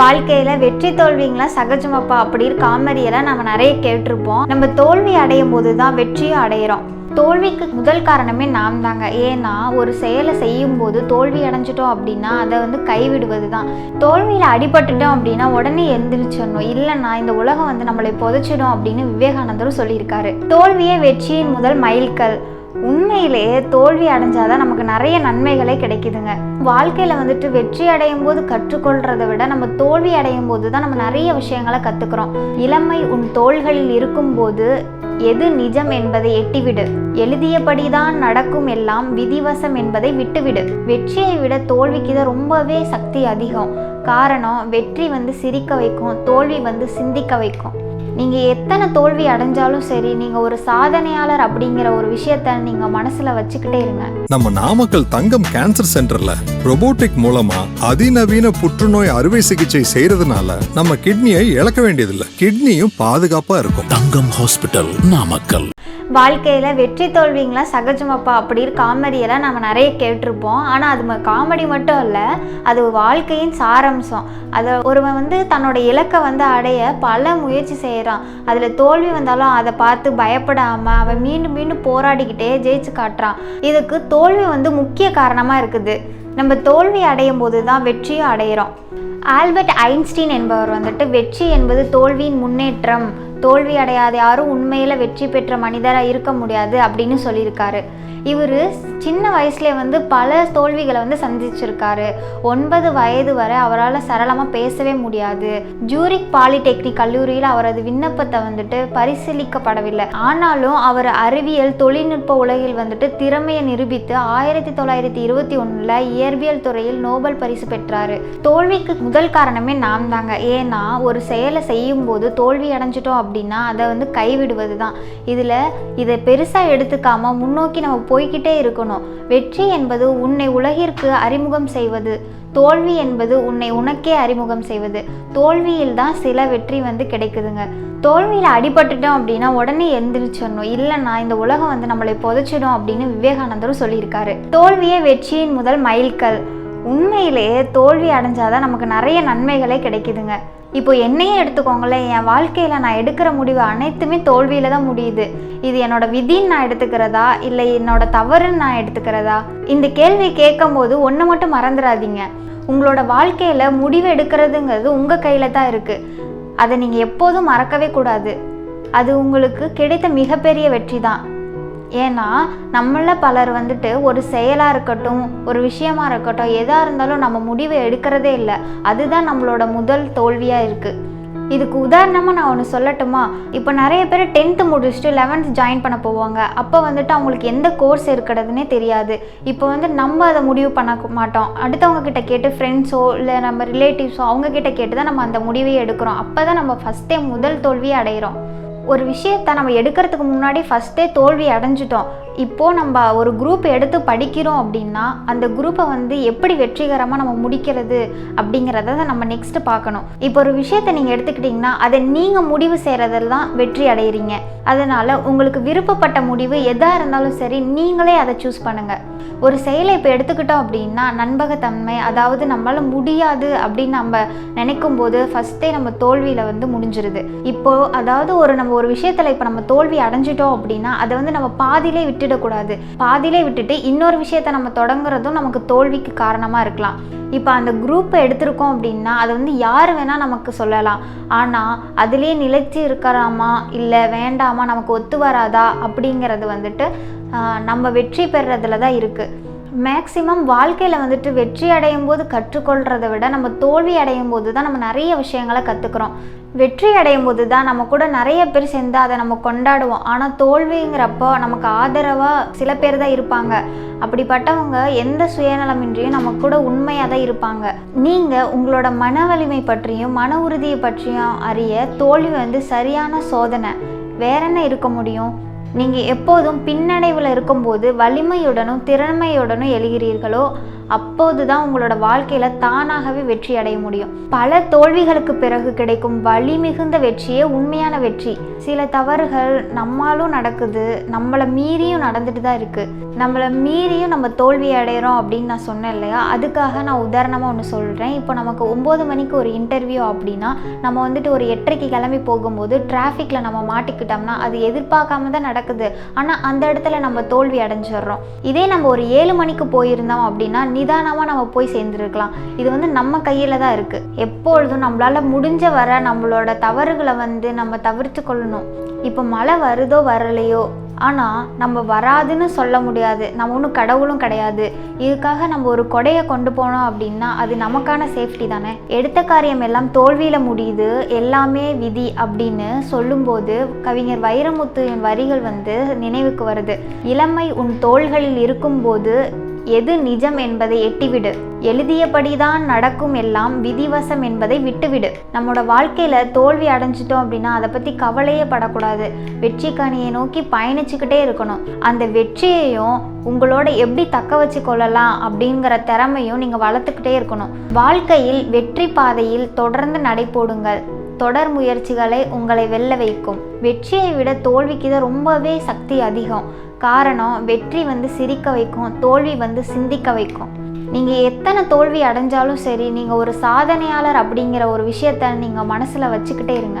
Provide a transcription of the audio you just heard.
வாழ்க்கையில் வெற்றி தோல்விங்களாம் சகஜமாப்பா அப்படின்னு காமெடியெல்லாம் நம்ம நிறைய கேட்டிருப்போம். நம்ம தோல்வி அடையும் போது தான் வெற்றியும் அடையிறோம். தோல்விக்கு முதல் காரணமே நாம் தாங்க ஏன்னா ஒரு செயலை செய்யும் போது தோல்வி அடைஞ்சிட்டோம் அப்படின்னா அதை வந்து கைவிடுவது தான் தோல்வியில் அடிபட்டுட்டோம் அப்படின்னா உடனே எந்திரிச்சிடணும். இல்லைன்னா இந்த உலகம் வந்து நம்மளை புதைச்சிடும் அப்படின்னு விவேகானந்தரும் சொல்லியிருக்காரு. தோல்வியே வெற்றியின் முதல் மைல்கல். உண்மையிலேயே தோல்வி அடைஞ்சாதான் நமக்கு நிறைய நன்மைகளே கிடைக்குதுங்க. வாழ்க்கையில் வந்துட்டு வெற்றி அடையும் போது கற்றுக்கொள்றதை விட நம்ம தோல்வி அடையும் போது தான் நம்ம நிறைய விஷயங்களை கற்றுக்குறோம் இளமை உன் தோள்களில் இருக்கும்போது எது நிஜம் என்பதை எட்டிவிடு. எழுதியபடிதான் நடக்கும் எல்லாம் விதிவசம் என்பதை விட்டுவிடு. வெற்றியை விட தோல்விக்கு தான் ரொம்பவே சக்தி அதிகம். காரணம் வெற்றி வந்து சிரிக்க வைக்கும் தோல்வி வந்து சிந்திக்க வைக்கும். நீங்கள் எத்தனை தோல்வி அடைஞ்சாலும் சரி நீங்கள் ஒரு சாதனையாளர் அப்படிங்கிற ஒரு விஷயத்த நீங்கள் மனசில் வச்சுக்கிட்டே இருங்க. நம்ம நாமக்கல் தங்கம் கேன்சர் சென்டர்ல robotic மூலமா அதிநவீன புற்றுநோய் அறுவை சிகிச்சை செய்யறதுனால நம்ம கிட்னியை இழக்க வேண்டியதில்லை. கிட்னியும் பாதுகாப்பா இருக்கும். தங்கம் ஹாஸ்பிட்டல் நாமக்கல். வாழ்க்கையில் வெற்றி தோல்விங்களாம் சகஜமாப்பா. அப்படின்னு காமெடியெல்லாம் நம்ம நிறைய கேட்டிருப்போம். ஆனால் அது ம- காமெடி மட்டும் இல்லை அது வாழ்க்கையின் சாரம்சம். அதை ஒருவன் வந்து தன்னோட இலக்கை வந்து அடைய பல முயற்சி செய்கிறான் அதில் தோல்வி வந்தாலும் அதை பார்த்து பயப்படாமல் அவன் மீண்டும் மீண்டும் போராடிக்கிட்டே ஜெயிச்சு காட்டுறான். இதுக்கு தோல்வி வந்து முக்கிய காரணமாக இருக்குது. நம்ம தோல்வி அடையும் போது தான் வெற்றியும் அடையிறோம். ஆல்பர்ட் ஐன்ஸ்டீன் என்பவர் வந்துட்டு வெற்றி என்பது தோல்வியின் முன்னேற்றம். தோல்வி அடையாத யாரும் உண்மையில் வெற்றி பெற்ற மனிதராக இருக்க முடியாது அப்படின்னு சொல்லியிருக்காரு. இவர் சின்ன வயசுல வந்து பல தோல்விகளை வந்து சந்திச்சிருக்காரு. ஒன்பது வயது வரை அவரால் சரளமாக பேசவே முடியாது. ஜூரிக் பாலிடெக்னிக் கல்லூரியில் அவரது விண்ணப்பத்தை வந்துட்டு பரிசீலிக்கப்படவில்லை. ஆனாலும் அவர் அறிவியல் தொழில்நுட்ப உலகில் வந்துட்டு திறமையை நிரூபித்து ஆயிரத்தி தொள்ளாயிரத்தி இருபத்தி ஒன்றில் இயற்பியல் துறையில் நோபல் பரிசு பெற்றார். தோல்விக்கு முதல் காரணமே நாம் தாங்க ஏன்னா ஒரு செயலை செய்யும் போது தோல்வி அடைஞ்சிட்டோம் அப்படின்னா அதை வந்து கைவிடுவது தான் இதில் இதை பெருசாக எடுத்துக்காமல் முன்னோக்கி நம்ம போய்க்கிட்டே இருக்கணும். வெற்றி என்பது உன்னை உலகிற்கு அறிமுகம் செய்வது. தோல்வி என்பது உன்னை உனக்கே அறிமுகம் செய்வது. தோல்வியில் தான் சில வெற்றி வந்து கிடைக்குதுங்க. தோல்வியில் அடிபட்டுட்டோம் அப்படின்னா உடனே எந்திரிச்சிடணும். இல்லைன்னா இந்த உலகம் வந்து நம்மளை புதைச்சிடும் அப்படின்னு விவேகானந்தரும் சொல்லியிருக்காரு. தோல்வியே வெற்றியின் முதல் மைல்கல். உண்மையிலேயே தோல்வி அடைஞ்சாதான் நமக்கு நிறைய நன்மைகளே கிடைக்குதுங்க. இப்போ என்னையே எடுத்துக்கோங்களேன் என் வாழ்க்கையில் நான் எடுக்கிற முடிவு அனைத்துமே தோல்வியில் தான் முடியுது. இது என்னோட விதின்னு நான் எடுத்துக்கிறதா? இல்லை என்னோட தவறுன்னு நான் எடுத்துக்கிறதா? இந்த கேள்வி கேட்கும்போது ஒன்று மட்டும் மறந்துடாதீங்க. உங்களோட வாழ்க்கையில் முடிவு எடுக்கிறதுங்கிறது உங்கள் கையில் தான் இருக்குது அதை நீங்கள் எப்போதும் மறக்கவே கூடாது. அது உங்களுக்கு கிடைத்த மிகப்பெரிய வெற்றி தான் ஏன்னா நம்மள பலர் வந்துட்டு ஒரு செயலாக இருக்கட்டும் ஒரு விஷயமா இருக்கட்டும் எதாக இருந்தாலும் நம்ம முடிவை எடுக்கிறதே இல்லை. அதுதான் நம்மளோட முதல் தோல்வியாக இருக்குது இதுக்கு உதாரணமாக நான் ஒன்று சொல்லட்டுமா? இப்போ நிறைய பேர் டென்த்து முடிச்சுட்டு லெவன்த் ஜாயின் பண்ண போவாங்க. அப்போ வந்துட்டு அவங்களுக்கு எந்த கோர்ஸ் இருக்கிறதுனே தெரியாது. இப்போ வந்து நம்ம அதை முடிவு பண்ண மாட்டோம். அடுத்தவங்க கிட்ட கேட்டு ஃப்ரெண்ட்ஸோ இல்லை நம்ம ரிலேட்டிவ்ஸோ அவங்க கிட்ட கேட்டு தான் நம்ம அந்த முடிவை எடுக்கிறோம். அப்போ தான் நம்ம ஃபஸ்ட்டே முதல் தோல்வியை அடைகிறோம் ஒரு விஷயத்தை நம்ம எடுக்கிறதுக்கு முன்னாடி ஃபஸ்ட்டே தோல்வி அடைஞ்சிட்டோம். இப்போது நம்ம ஒரு குரூப் எடுத்து படிக்கிறோம் அப்படின்னா அந்த குரூப்பை வந்து எப்படி வெற்றிகரமாக நம்ம முடிக்கிறது அப்படிங்கிறத நம்ம நெக்ஸ்ட்டு பார்க்கணும். இப்போ ஒரு விஷயத்தை நீங்கள் எடுத்துக்கிட்டிங்கன்னா அதை நீங்கள் முடிவு செய்கிறதில் தான் வெற்றி அடைகிறீங்க அதனால் உங்களுக்கு விருப்பப்பட்ட முடிவு எதாக இருந்தாலும் சரி நீங்களே அதை சூஸ் பண்ணுங்கள் ஒரு செயலை இப்போ எடுத்துக்கிட்டோம் அப்படின்னா நண்பகத்தன்மை அதாவது நம்மளால் முடியாது அப்படின்னு நம்ம நினைக்கும் போது ஃபஸ்ட்டே நம்ம தோல்வியில் வந்து முடிஞ்சிருது. இப்போது அதாவது ஒரு நம்ம ஒரு விஷயத்தில் இப்போ நம்ம தோல்வி அடைஞ்சிட்டோம் அப்படின்னா அதை வந்து நம்ம பாதியிலே விட்டு விட்டுடக்கூடாது பாதியிலே விட்டுட்டு இன்னொரு விஷயத்தை நம்ம தொடங்குறதும் நமக்கு தோல்விக்கு காரணமாக இருக்கலாம். இப்போ அந்த குரூப்பை எடுத்திருக்கோம் அப்படின்னா அதை வந்து யார் வேணால் நமக்கு சொல்லலாம். ஆனால் அதுலேயே நிலைச்சி இருக்கிறாமா இல்லை வேண்டாமா நமக்கு ஒத்து வராதா அப்படிங்கிறது வந்துட்டு நம்ம வெற்றி பெறுறதுல தான் இருக்குது மேக்ஸிமம் வாழ்க்கையில் வந்துட்டு வெற்றி அடையும் போது கற்றுக்கொள்கிறத விட நம்ம தோல்வி அடையும் போது தான் நம்ம நிறைய விஷயங்களை கற்றுக்குறோம் வெற்றி அடையும் போது தான் நம்ம கூட நிறைய பேர் சேர்ந்து அதை நம்ம கொண்டாடுவோம். ஆனால் தோல்விங்கிறப்போ நமக்கு ஆதரவாக சில பேர் தான் இருப்பாங்க. அப்படிப்பட்டவங்க எந்த சுயநலமின்றியும் நம்ம கூட உண்மையாக தான் இருப்பாங்க. நீங்கள் உங்களோட மன வலிமை பற்றியும் மன உறுதியை பற்றியும் அறிய தோல்வி வந்து சரியான சோதனை. வேற என்ன இருக்க முடியும்? நீங்கள் எப்போதும் பின்னடைவில் இருக்கும்போது வலிமையுடனும் திறமையுடனும் எழுகிறீர்களோ அப்போது தான் உங்களோட வாழ்க்கையில் தானாகவே வெற்றி அடைய முடியும். பல தோல்விகளுக்கு பிறகு கிடைக்கும் வலி மிகுந்த வெற்றியே உண்மையான வெற்றி. சில தவறுகள் நம்மாலும் நடக்குது நம்மளை மீறியும் நடந்துட்டு தான் இருக்குது நம்மளை மீறியும் நம்ம தோல்வி அடைகிறோம் அப்படின்னு நான் சொன்னேன் இல்லையா? அதுக்காக நான் உதாரணமாக ஒன்று சொல்கிறேன் இப்போ நமக்கு ஒம்பது மணிக்கு ஒரு இன்டர்வியூ அப்படின்னா நம்ம வந்துட்டு ஒரு எட்டரைக்கு கிளம்பி போகும்போது டிராஃபிக்கில் நம்ம மாட்டிக்கிட்டோம்னா அது எதிர்பார்க்காம தான் நடக்குது. ஆனால் அந்த இடத்துல நம்ம தோல்வி அடைஞ்சிடுறோம். இதே நம்ம ஒரு ஏழு மணிக்கு போயிருந்தோம் அப்படின்னா நிதானமாக நம்ம போய் சேர்ந்துருக்கலாம். இது வந்து நம்ம கையில் தான் இருக்குது எப்பொழுதும் நம்மளால் முடிஞ்ச வர நம்மளோட தவறுகளை வந்து நம்ம தவிர்த்து கொள்ளணும். இப்போ மழை வருதோ வரலையோ ஆனால் நம்ம வராதுன்னு சொல்ல முடியாது. நம்ம ஒன்றும் கடவுளும் கிடையாது. இதுக்காக நம்ம ஒரு கொடையை கொண்டு போனோம் அப்படின்னா அது நமக்கான சேஃப்டி தானே? எடுத்த காரியம் எல்லாம் தோல்வியில் முடியுது எல்லாமே விதி அப்படின்னு சொல்லும்போது கவிஞர் வைரமுத்துவின் வரிகள் வந்து நினைவுக்கு வருது. இளமை உன் தோள்களில் இருக்கும்போது எது நிஜம் என்பதை எட்டிவிடு. எழுதியபடிதான் நடக்கும் எல்லாம் விதிவசம் என்பதை விட்டுவிடு. நம்மளோட வாழ்க்கையில தோல்வி அடைஞ்சிட்டோம் அப்படின்னா அதை பத்தி கவலையே படக்கூடாது. வெற்றி கணியை நோக்கி பயணிச்சுக்கிட்டே இருக்கணும். அந்த வெற்றியையும் உங்களோட எப்படி தக்க வச்சு கொள்ளலாம் அப்படிங்கிற திறமையும் நீங்க வளர்த்துக்கிட்டே இருக்கணும். வாழ்க்கையில் வெற்றி பாதையில் தொடர்ந்து நடை போடுங்கள் தொடர் முயற்சிகளை உங்களை வெல்ல வைக்கும். வெற்றியை விட தோல்விக்கு தான் ரொம்பவே சக்தி அதிகம். காரணம் வெற்றி வந்து சிரிக்க வைக்கும் தோல்வி வந்து சிந்திக்க வைக்கும். நீங்கள் எத்தனை தோல்வி அடைஞ்சாலும் சரி நீங்கள் ஒரு சாதனையாளர் அப்படிங்கிற ஒரு விஷயத்த நீங்கள் மனசில் வச்சுக்கிட்டே இருங்க.